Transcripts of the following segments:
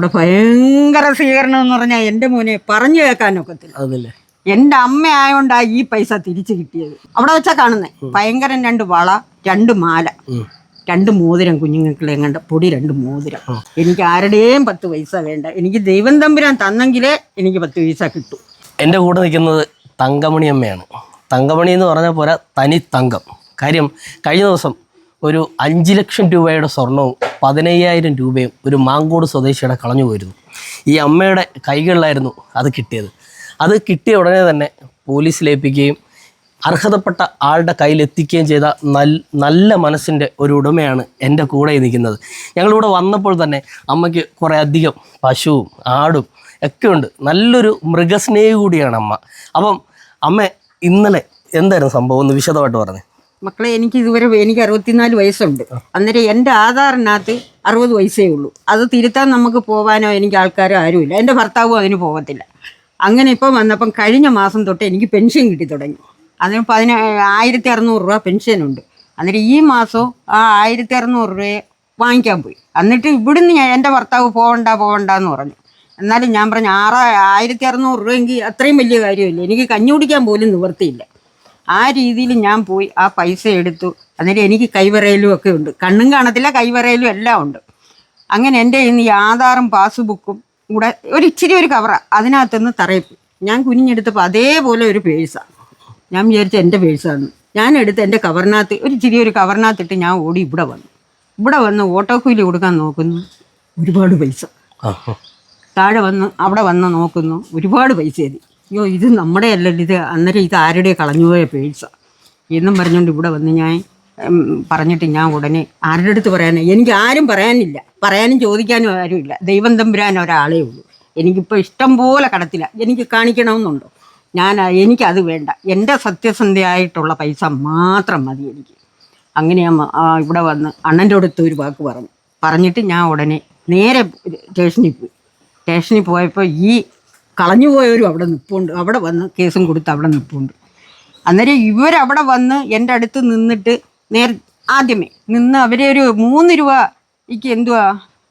അവിടെ ഭയങ്കര സ്വീകരണം എന്ന് പറഞ്ഞാൽ എന്റെ മോനെ പറഞ്ഞു കേൾക്കാനൊക്കത്തില്ല അതല്ലേ? എന്റെ അമ്മ ആയതുകൊണ്ടാണ് ഈ പൈസ തിരിച്ചു കിട്ടിയത്. അവിടെ വെച്ചാ കാണുന്നേ ഭയങ്കര രണ്ട് വള രണ്ട് മാല രണ്ട് മോതിരം കുഞ്ഞുങ്ങൾക്കുള്ള എങ്ങാണ്ട് പൊടി രണ്ട് മോതിരം. എനിക്ക് ആരുടെയും പത്ത് പൈസ വേണ്ട. എനിക്ക് ദൈവം തമ്പുരാൻ തന്നെങ്കിലേ എനിക്ക് പത്ത് പൈസ കിട്ടൂ. എന്റെ കൂടെ നിൽക്കുന്നത് തങ്കമണി അമ്മയാണ് തങ്കമണി എന്ന് പറഞ്ഞാൽ പോരാ തനി തങ്കം. കാര്യം കഴിഞ്ഞ ദിവസം ഒരു അഞ്ച് ലക്ഷം രൂപയുടെ സ്വർണവും പതിനയ്യായിരം രൂപയും ഒരു മാങ്കോട് സ്വദേശിയുടെ കളഞ്ഞു പോയിരുന്നു. ഈ അമ്മയുടെ കൈകളിലായിരുന്നു അത് കിട്ടിയത്. അത് കിട്ടിയ ഉടനെ തന്നെ പോലീസ് പോലീസിലേൽപ്പിക്കുകയും അർഹതപ്പെട്ട ആളുടെ കയ്യിലെത്തിക്കുകയും ചെയ്ത നൽ നല്ല മനസ്സിന്റെ ഒരു ഉടമയാണ് എന്റെ കൂടെ നിൽക്കുന്നത്. ഞങ്ങളിവിടെ വന്നപ്പോൾ തന്നെ അമ്മയ്ക്ക് കുറേ അധികം പശുവും ആടും ഒക്കെ ഉണ്ട്. നല്ലൊരു മൃഗസ്നേഹി കൂടിയാണ് അമ്മ. അപ്പം അമ്മ ഇന്നലെ എന്തായിരുന്നു സംഭവം? ഒന്ന് വിശദമായിട്ട് പറഞ്ഞു. മക്കളെ എനിക്ക് ഇതുവരെ എനിക്ക് അറുപത്തിനാല് വയസ്സുണ്ട്. അന്നേരം എന്റെ ആധാറിനകത്ത് അറുപത് വയസ്സേ ഉള്ളൂ. അത് തിരുത്താൻ നമുക്ക് പോകാനോ എനിക്ക് ആൾക്കാരോ ആരുമില്ല. എന്റെ ഭർത്താവും അതിന് പോകത്തില്ല അങ്ങനെ ഇപ്പം വന്നപ്പം കഴിഞ്ഞ മാസം തൊട്ട് എനിക്ക് പെൻഷൻ കിട്ടി തുടങ്ങി. അതിന് പതിന ആയിരത്തി അറുന്നൂറ് രൂപ പെൻഷനുണ്ട്. അന്നേരം ഈ മാസം ആ ആയിരത്തി അറുന്നൂറ് രൂപയെ വാങ്ങിക്കാൻ പോയി. എന്നിട്ട് ഇവിടുന്ന് ഞാൻ എന്റെ ഭർത്താവ് പോകണ്ട പോകണ്ട എന്ന് പറഞ്ഞു. എന്നാലും ഞാൻ പറഞ്ഞു ആറ് ആയിരത്തി അറുന്നൂറ് രൂപ എങ്കിൽ അത്രയും വലിയ കാര്യമില്ല. എനിക്ക് കഞ്ഞി കുടിക്കാൻ പോലും നിവർത്തിയില്ല ആ രീതിയിൽ ഞാൻ പോയി ആ പൈസ എടുത്തു. അന്നേരം എനിക്ക് കൈവറയിലും ഒക്കെ ഉണ്ട്. കണ്ണും കാണത്തില്ല കൈവറയിലും എല്ലാം ഉണ്ട്. അങ്ങനെ എന്റെ ഇന്ന് ഈ ആധാറും പാസ്ബുക്കും കൂടെ ഒരു ഇച്ചിരി ഒരു കവറ അതിനകത്തുനിന്ന് തറയിപ്പ് ഞാൻ കുഞ്ഞെടുത്തപ്പോൾ അതേപോലെ ഒരു പേഴ്സാണ് ഞാൻ വിചാരിച്ച എന്റെ പേഴ്സാണ് ഞാൻ എടുത്ത് എന്റെ കവറിനകത്ത് ഒരു ഇച്ചിരി ഒരു കവറിനകത്തിട്ട് ഞാൻ ഓടി ഇവിടെ വന്നു. ഇവിടെ വന്ന് ഓട്ടോ കൂലി കൊടുക്കാൻ നോക്കുന്നു. ഒരുപാട് പൈസ. താഴെ വന്ന് അവിടെ വന്ന് നോക്കുന്നു. ഒരുപാട് പൈസ എതി അയ്യോ ഇത് നമ്മുടെ അല്ലല്ലോ ഇത്. അന്നേരം ഇത് ആരുടെ കളഞ്ഞുപോയ പേഴ്സ. എന്നും പറഞ്ഞുകൊണ്ട് ഇവിടെ വന്ന് ഞാൻ പറഞ്ഞിട്ട് ഞാൻ ഉടനെ ആരുടെ അടുത്ത് പറയാനേ? എനിക്ക് ആരും പറയാനില്ല. പറയാനും ചോദിക്കാനും ആരുമില്ല. ദൈവം തമ്പുരാൻ ഒരാളേ ഉള്ളൂ. എനിക്കിപ്പോൾ ഇഷ്ടം പോലെ കടത്തില്ല എനിക്ക് കാണിക്കണമെന്നുണ്ടോ? ഞാൻ എനിക്കത് വേണ്ട. എന്റെ സത്യസന്ധയായിട്ടുള്ള പൈസ മാത്രം മതി എനിക്ക്. അങ്ങനെ ഇവിടെ വന്ന് അണ്ണന്റെ അടുത്ത് ഒരു വാക്ക് പറഞ്ഞു. പറഞ്ഞിട്ട് ഞാൻ ഉടനെ നേരെ സ്റ്റേഷനിൽ പോയി. സ്റ്റേഷനിൽ പോയപ്പോൾ ഈ കളഞ്ഞുപോയവരും അവിടെ നിൽപ്പുണ്ട് അവിടെ വന്ന് കേസും കൊടുത്ത് അവിടെ നിൽപ്പുണ്ട് അന്നേരം ഇവരവിടെ വന്ന് എന്റെ അടുത്ത് നിന്നിട്ട് നേർ ആദ്യമേ നിന്ന് അവരെ ഒരു മൂന്ന് രൂപയ്ക്ക് എന്തുവാ?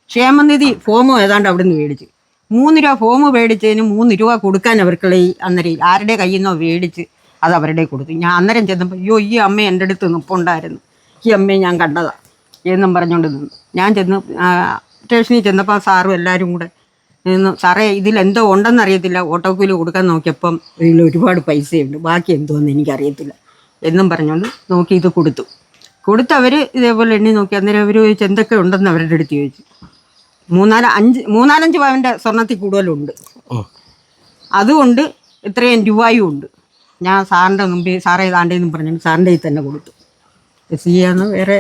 ക്ഷേമനിധി ഫോമോ ഏതാണ്ട് അവിടെ നിന്ന് മേടിച്ച്. മൂന്ന് രൂപ ഫോം മേടിച്ചതിന് മൂന്ന് രൂപ കൊടുക്കാൻ അവർക്കുള്ള ഈ അന്നേരം ആരുടെ കയ്യിൽ നിന്നോ മേടിച്ച് അത് അവരുടെ കൊടുത്തു. ഞാൻ അന്നേരം ചെന്നപ്പോൾ അയ്യോ ഈ അമ്മ എന്റെ അടുത്ത് നിൽപ്പുണ്ടായിരുന്നു ഈ അമ്മയെ ഞാൻ കണ്ടതാണ് എന്നും പറഞ്ഞുകൊണ്ട് നിന്നു. ഞാൻ ചെന്ന് സ്റ്റേഷനിൽ ചെന്നപ്പോൾ സാറും എല്ലാവരും കൂടെ സാറേ ഇതിലെന്തോ ഉണ്ടെന്ന് അറിയത്തില്ല. ഓട്ടോ കൂലി കൊടുക്കാൻ നോക്കിയപ്പം ഇതിൽ ഒരുപാട് പൈസയുണ്ട്. ബാക്കി എന്തോന്ന് എനിക്കറിയത്തില്ല. എന്നും പറഞ്ഞുകൊണ്ട് നോക്കി ഇത് കൊടുത്തു. കൊടുത്ത് അവർ ഇതേപോലെ എണ്ണി നോക്കി. അന്നേരം അവർ ചോദിച്ചു എന്തൊക്കെ ഉണ്ടെന്ന് അവരുടെ അടുത്ത് ചോദിച്ചു. മൂന്നാൽ അഞ്ച് മൂന്നാലഞ്ച് പവന്റെ സ്വർണത്തിൽ കൂടുതലുണ്ട്. അതുകൊണ്ട് ഇത്രയും രൂപയും ഉണ്ട്. ഞാൻ സാറിന്റെ മുമ്പിൽ സാറേ ഇതാണ്ടേന്നും പറഞ്ഞു സാറിന്റെ കയ്യിൽ തന്നെ കൊടുത്തു. സിയാന്ന് വേറെ?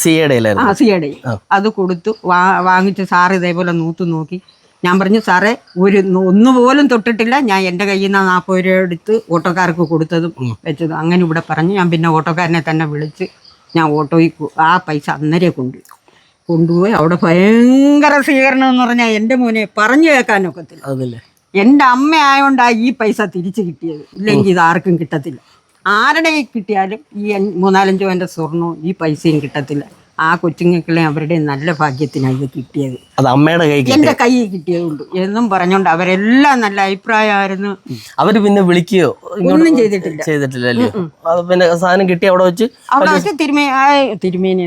സിയടയിലായിരുന്നു ആ സിയുടെ അത് കൊടുത്തു. വാ വാങ്ങിച്ച് സാർ ഇതേപോലെ നൂത്ത് നോക്കി. ഞാൻ പറഞ്ഞു സാറേ ഒരു ഒന്നു പോലും തൊട്ടിട്ടില്ല. ഞാൻ എന്റെ കയ്യിൽ നിന്ന് നാൽപ്പത് രൂപ എടുത്ത് ഓട്ടോക്കാർക്ക് കൊടുത്തതും വെച്ചതും. അങ്ങനെ ഇവിടെ പറഞ്ഞു. ഞാൻ പിന്നെ ഓട്ടോക്കാരനെ തന്നെ വിളിച്ച് ഞാൻ ഓട്ടോയിൽ ആ പൈസ അന്നേരെ കൊണ്ടുപോയി കൊണ്ടുപോയി അവിടെ ഭയങ്കര സ്വീകരണം എന്ന് പറഞ്ഞാൽ എന്റെ മോനെ പറഞ്ഞു കേൾക്കാനൊക്കത്തില്ല അതല്ലേ? എന്റെ അമ്മ ആയതുകൊണ്ടാണ് ഈ പൈസ തിരിച്ചു കിട്ടിയത്. ഇല്ലെങ്കിൽ ഇത് ആർക്കും കിട്ടത്തില്ല. ആരുടെ കിട്ടിയാലും ഈ മൂന്നാലഞ്ചോ എന്റെ സ്വർണവും ഈ പൈസയും കിട്ടത്തില്ല. ആ കൊച്ചുങ്ങൾക്കുള്ള അവരുടെ നല്ല ഭാഗ്യത്തിനാണ് ഇത് കിട്ടിയത്. അത് അമ്മയുടെ കൈ എന്റെ കൈ കിട്ടിയതുണ്ട് എന്നും പറഞ്ഞുകൊണ്ട് അവരെല്ലാം നല്ല അഭിപ്രായമായിരുന്നു. അവർ പിന്നെ വിളിക്കുകയോ ഒന്നും ചെയ്തിട്ടില്ല. ചെയ്തിട്ടില്ലല്ലോ. അത് പിന്നെ സാധനം കിട്ടി അവിടെ വെച്ച് അവിടെ വെച്ച് തിരുമേ തിരുമേനി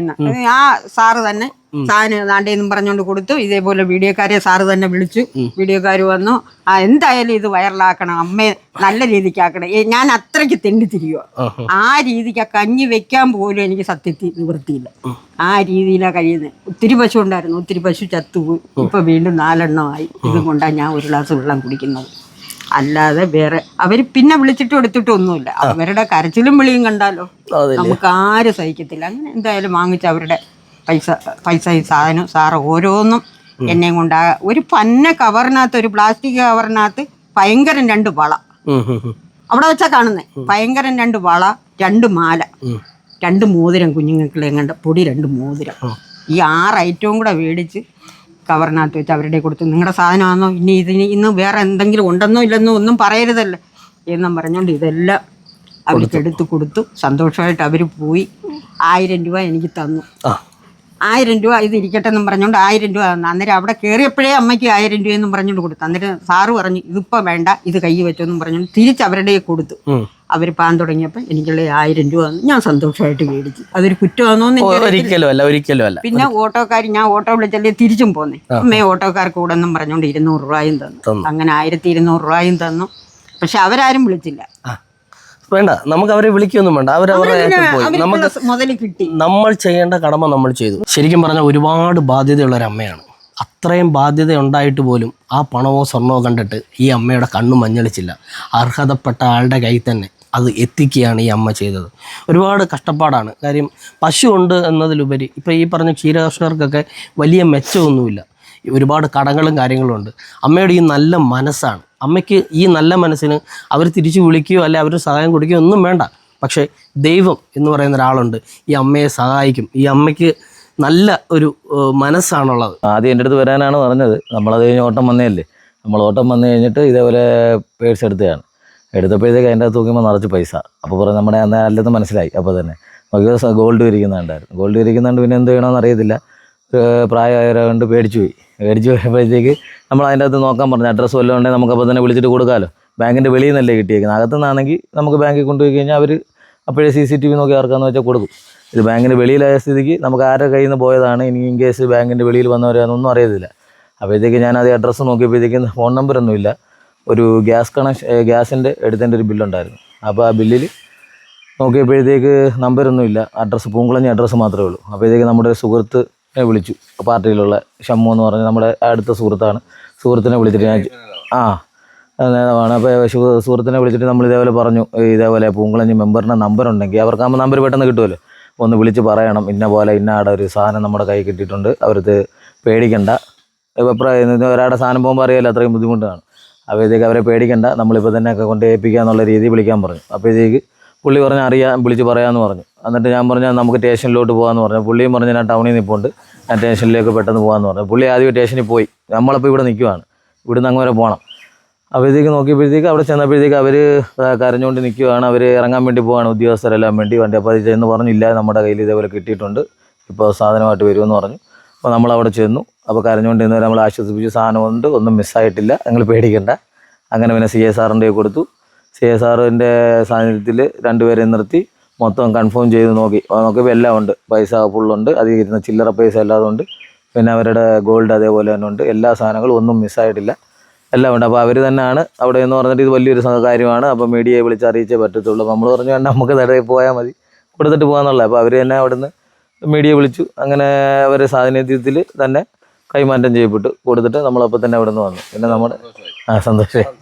ആ സാറ് തന്നെ സാധനം ദാണ്ടേന്നും പറഞ്ഞുകൊണ്ട് കൊടുത്തു. ഇതേപോലെ വീഡിയോക്കാരെ സാറ് തന്നെ വിളിച്ചു. വീഡിയോക്കാർ വന്നു. ആ എന്തായാലും ഇത് വൈറലാക്കണം. അമ്മയെ നല്ല രീതിക്ക് ആക്കണം ഞാൻ അത്രയ്ക്ക് തെണ്ടി തിരിയോ ആ രീതിക്ക് ആ കഞ്ഞി വെക്കാൻ പോലും എനിക്ക് സത്യത്തിൽ നിവൃത്തിയില്ല. ആ രീതിയിലാണ് കഴിയുന്നത് ഒത്തിരി പശു ഉണ്ടായിരുന്നു. ഒത്തിരി പശു ചത്തുപോയി. ഇപ്പൊ വീണ്ടും നാലെണ്ണമായി. ഇതും കൊണ്ടാണ് ഞാൻ ഒരു ഗ്ലാസ് വെള്ളം കുടിക്കുന്നത്. അല്ലാതെ വേറെ അവർ പിന്നെ വിളിച്ചിട്ടും എടുത്തിട്ടും ഒന്നുമില്ല. അവരുടെ കരച്ചിലും വിളിയും കണ്ടാലോ? നമുക്ക് ആരും സഹിക്കത്തില്ല. അങ്ങനെ എന്തായാലും വാങ്ങിച്ച അവരുടെ പൈസ പൈസ ഈ സാധനം സാറ് ഓരോന്നും എന്നെ കൊണ്ട് ഒരു പന്ന കവറിനകത്ത് ഒരു പ്ലാസ്റ്റിക് കവറിനകത്ത് ഭയങ്കരം രണ്ട് വള. അവിടെ വെച്ചാ കാണുന്നേ. ഭയങ്കരം രണ്ട് വള രണ്ട് മാല. രണ്ട് മോതിരം കുഞ്ഞുങ്ങൾക്ക് കണ്ട പൊടി രണ്ട് മോതിരം. ഈ ആറ് ഐറ്റവും കൂടെ മേടിച്ച് കവറിനകത്ത് വെച്ച് അവരുടെ കൊടുത്തു നിങ്ങളുടെ സാധനമാണെന്നോ ഇനി ഇതിന് ഇന്ന് വേറെ എന്തെങ്കിലും ഉണ്ടെന്നോ ഇല്ലെന്നോ ഒന്നും പറയരുതല്ലോ? എന്നും പറഞ്ഞുകൊണ്ട് ഇതെല്ലാം അവർക്ക് എടുത്ത് കൊടുത്തു. സന്തോഷമായിട്ട് അവർ പോയി. ആയിരം രൂപ എനിക്ക് തന്നു. ആയിരം രൂപ ഇത് ഇരിക്കട്ടെ എന്നും പറഞ്ഞുകൊണ്ട് ആയിരം രൂപ തന്നു. അന്നേരം അവിടെ കയറിയപ്പോഴേ അമ്മയ്ക്ക് ആയിരം രൂപ എന്നും പറഞ്ഞുകൊണ്ട് കൊടുത്തു. അന്നേരം സാറ് പറഞ്ഞു ഇതിപ്പോൾ വേണ്ട ഇത് കൈ വെച്ചെന്നും പറഞ്ഞുകൊണ്ട് തിരിച്ച് അവരുടെ കൊടുത്തു. അവർ പാൻ തുടങ്ങിയപ്പോൾ എനിക്കുള്ള ആയിരം രൂപ വന്നു ഞാൻ സന്തോഷമായിട്ട് മേടിച്ചു. അതൊരു കുറ്റമാണോന്ന് എനിക്ക് ഒരിക്കലും അല്ല ഒരിക്കലും അല്ല. പിന്നെ ഓട്ടോക്കാർ ഞാൻ ഓട്ടോ വിളിച്ചല്ലേ തിരിച്ചും പോന്നേ. അമ്മയെ ഓട്ടോക്കാർക്ക് കൂടെ എന്നും പറഞ്ഞുകൊണ്ട് ഇരുന്നൂറ് രൂപയും തന്നു. അങ്ങനെ ആയിരത്തി ഇരുന്നൂറ് രൂപയും തന്നു. പക്ഷെ അവരാരും വിളിച്ചില്ല. വേണ്ട നമുക്ക് അവരെ വിളിക്കൊന്നും വേണ്ട അവരവരുടെ പോയി. നമുക്ക് നമ്മൾ ചെയ്യേണ്ട കടമ നമ്മൾ ചെയ്തു. ശരിക്കും പറഞ്ഞാൽ ഒരുപാട് ബാധ്യതയുള്ള ഒരു അമ്മയാണ്. അത്രയും ബാധ്യത ഉണ്ടായിട്ട് പോലും ആ പണമോ സ്വർണമോ കണ്ടിട്ട് ഈ അമ്മയുടെ കണ്ണു മഞ്ഞളിച്ചില്ല. അർഹതപ്പെട്ട ആളുടെ കയ്യിൽ തന്നെ അത് എത്തിക്കുകയാണ് ഈ അമ്മ ചെയ്തത്. ഒരുപാട് കഷ്ടപ്പാടാണ്. കാര്യം പശു ഉണ്ട് എന്നതിലുപരി ഇപ്പോൾ ഈ പറഞ്ഞ ക്ഷീരകർഷകർക്കൊക്കെ വലിയ മെച്ചമൊന്നുമില്ല. ഒരുപാട് കടങ്ങളും കാര്യങ്ങളും ഉണ്ട്. അമ്മയുടെ ഈ നല്ല മനസ്സാണ്. അമ്മയ്ക്ക് ഈ നല്ല മനസ്സിന് അവർ തിരിച്ചു വിളിക്കുകയോ അല്ലെ അവർ സഹായം കൊടുക്കുകയോ ഒന്നും വേണ്ട. പക്ഷേ ദൈവം എന്ന് പറയുന്ന ഒരാളുണ്ട്. ഈ അമ്മയെ സഹായിക്കും. ഈ അമ്മയ്ക്ക് നല്ല ഒരു മനസ്സാണുള്ളത്. ആദ്യം എന്റെ അടുത്ത് വരാനാണ് പറഞ്ഞത്. നമ്മളത് കഴിഞ്ഞ് ഓട്ടം വന്നതല്ലേ നമ്മൾ ഓട്ടം വന്നു കഴിഞ്ഞിട്ട് ഇതേപോലെ പേഴ്സ് എടുത്തതാണ്. എടുത്തപ്പോഴത്തേക്ക് അതിന്റെ അകത്ത് നോക്കുമ്പോൾ നിറച്ച് പൈസ. അപ്പോൾ പറഞ്ഞു നമ്മുടെ അന്ന് അല്ലെന്ന് മനസ്സിലായി. അപ്പോൾ തന്നെ. നമുക്ക് ഗോൾഡ് വിരിക്കുന്നുണ്ടായിരുന്നു. ഗോൾഡ് വിരിക്കുന്നുണ്ട് പിന്നെ എന്ത് ചെയ്യണമെന്ന് അറിയത്തില്ല. ഏഹ് പ്രായമായവരായതുകൊണ്ട് പേടിച്ചു പോയി. പേടിച്ചു പോയപ്പോഴത്തേക്ക് നമ്മൾ അതിന്റെ അകത്ത് നോക്കാൻ പറഞ്ഞു. അഡ്രസ്സ് വല്ലതും ഉണ്ടെങ്കിൽ നമുക്ക് അപ്പോൾ തന്നെ വിളിച്ചിട്ട് കൊടുക്കാമല്ലോ ബാങ്കിന്റെ വെളിയിൽ നിന്നല്ലേ കിട്ടിയേക്കുന്നത്. അകത്തുനിന്നാണെങ്കിൽ നമുക്ക് ബാങ്കിൽ കൊണ്ടുപോയി കഴിഞ്ഞാൽ അവർ അപ്പോഴേ സി സി ടി വി നോക്കി ആർക്കാന്ന് വെച്ചാൽ കൊടുക്കും. ഇത് ബാങ്കിന്റെ വെളിയിലായ സ്ഥിതിക്ക് നമുക്ക് ആരുടെ കയ്യിൽ നിന്ന് പോയതാണ് ഇനി ഇൻ കേസ് ബാങ്കിന്റെ വെളിയിൽ വന്നവരാണെന്നൊന്നും അറിയത്തില്ല. അപ്പോഴത്തേക്ക് ഞാൻ അത് അഡ്രസ്സ് നോക്കിയപ്പോഴത്തേക്കും ഫോൺ നമ്പറൊന്നുമില്ല ഒരു ഗ്യാസ് കണക്ഷൻ ഗ്യാസിന്റെ എടുത്തതിന്റെ ഒരു ബില്ലുണ്ടായിരുന്നു അപ്പോൾ ആ ബില്ലിൽ നോക്കിയപ്പോഴത്തേക്ക് നമ്പരൊന്നുമില്ല അഡ്രസ്സ് പൂങ്കുളഞ്ഞ അഡ്രസ്സ് മാത്രമേ ഉള്ളൂ. അപ്പോഴത്തേക്ക് നമ്മുടെ സുഹൃത്തിനെ വിളിച്ചു. പാർട്ടിയിലുള്ള ഷമ്മു എന്ന് പറഞ്ഞ നമ്മുടെ അടുത്ത സുഹൃത്താണ്. സുഹൃത്തിനെ വിളിച്ചിട്ട് ഞാൻ ആ നേതാവാണ്. അപ്പോൾ സുഹൃത്തിനെ വിളിച്ചിട്ട് നമ്മൾ ഇതേപോലെ പറഞ്ഞു. ഇതേപോലെ പൂങ്കുളഞ്ഞ് മെമ്പറിന്റെ നമ്പർ ഉണ്ടെങ്കിൽ അവർക്കാകുമ്പോൾ നമ്പർ പെട്ടെന്ന് കിട്ടുമല്ലോ. ഒന്ന് വിളിച്ച് പറയണം. ഇന്ന പോലെ ഇന്ന ആടെ ഒരു സാധനം നമ്മുടെ കൈ കിട്ടിയിട്ടുണ്ട്. അവർക്ക് പേടിക്കണ്ട. ഇപ്പം ഒരാളുടെ സാധനം പോകുമ്പോൾ അറിയാമല്ലോ അത്രയും ബുദ്ധിമുട്ടാണ്. അപ്പോഴത്തേക്ക് അവരെ പേടിക്കണ്ട. നമ്മളിപ്പോൾ തന്നെ കൊണ്ട് ഏൽപ്പിക്കുക എന്നുള്ള രീതിയിൽ വിളിക്കാൻ പറഞ്ഞു. അപ്പോൾ അപ്പോഴത്തേക്ക് പുള്ളി പറഞ്ഞ് അറിയാം വിളിച്ച് പറയാമെന്ന് പറഞ്ഞു. എന്നിട്ട് ഞാൻ പറഞ്ഞാൽ നമുക്ക് സ്റ്റേഷനിലോട്ട് പോകാമെന്ന് പറഞ്ഞു. പുള്ളിയും പറഞ്ഞു ഞാൻ ടൗണിൽ നിൽപ്പുണ്ട്. ഞാൻ സ്റ്റേഷനിലേക്ക് പെട്ടെന്ന് പോകാമെന്ന് പറഞ്ഞു. പുള്ളി ആദ്യം സ്റ്റേഷനിൽ പോയി. നമ്മളപ്പോൾ ഇവിടെ നിൽക്കുവാണ്. ഇവിടുന്ന് അങ്ങ് വരെ പോകണം. അപ്പോഴത്തേക്ക് നോക്കിയപ്പോഴത്തേക്ക് അവിടെ ചെന്നപ്പോഴത്തേക്ക് അവർ കരഞ്ഞുകൊണ്ട് നിൽക്കുവാണ്. അവർ ഇറങ്ങാൻ വേണ്ടി പോവാണ്. ഉദ്യോഗസ്ഥരെല്ലാം വേണ്ടി വണ്ടി അപ്പോൾ അത് ചെന്ന് പറഞ്ഞില്ല നമ്മുടെ കയ്യിൽ ഇതേപോലെ കിട്ടിയിട്ടുണ്ട്. ഇപ്പോൾ സാധനമായിട്ട് വരുമെന്ന് പറഞ്ഞു. അപ്പോൾ നമ്മൾ അവിടെ ചെന്നു. അപ്പോൾ കരഞ്ഞുകൊണ്ട് ഇന്നവരെ നമ്മൾ ആശ്വസിപ്പിച്ചു സാധനമുണ്ട് ഒന്നും മിസ്സായിട്ടില്ല. നിങ്ങൾ പേടിക്കണ്ട. അങ്ങനെ പിന്നെ സി എസ് ആറിന്റെ കൊടുത്തു. സി എസ് ആറിന്റെ സാന്നിധ്യത്തിൽ രണ്ടുപേരെ നിർത്തി. മൊത്തം കൺഫേം ചെയ്ത് നോക്കി. നോക്കിയപ്പോൾ എല്ലാം ഉണ്ട്. പൈസ ഫുള്ളുണ്ട് അതിൽ ഇരുന്ന ചില്ലറ പൈസ എല്ലാം ഉണ്ട് പിന്നെ അവരുടെ ഗോൾഡ് അതേപോലെ തന്നെ ഉണ്ട്. എല്ലാ സാധനങ്ങളും ഒന്നും മിസ്സായിട്ടില്ല എല്ലാം ഉണ്ട്. അപ്പോൾ അവർ തന്നെയാണ് അവിടെ എന്ന് പറഞ്ഞിട്ട് ഇത് വലിയൊരു കാര്യമാണ്. അപ്പോൾ മീഡിയയെ വിളിച്ച് അറിയിച്ചേ പറ്റത്തുള്ളൂ. നമ്മൾ പറഞ്ഞു വേണ്ട നമുക്ക് തടയിൽ പോയാൽ മതി. കൊടുത്തിട്ട് പോകാന്നുള്ള അപ്പോൾ അവർ തന്നെ അവിടുന്ന് മീഡിയ വിളിച്ചു. അങ്ങനെ അവരെ സാന്നിധ്യത്തിൽ തന്നെ കൈമാറ്റം ചെയ്യപ്പെട്ടു. കൊടുത്തിട്ട് നമ്മളപ്പോൾ തന്നെ അവിടെ നിന്ന് വന്നു. പിന്നെ നമ്മുടെ ആ സന്തോഷം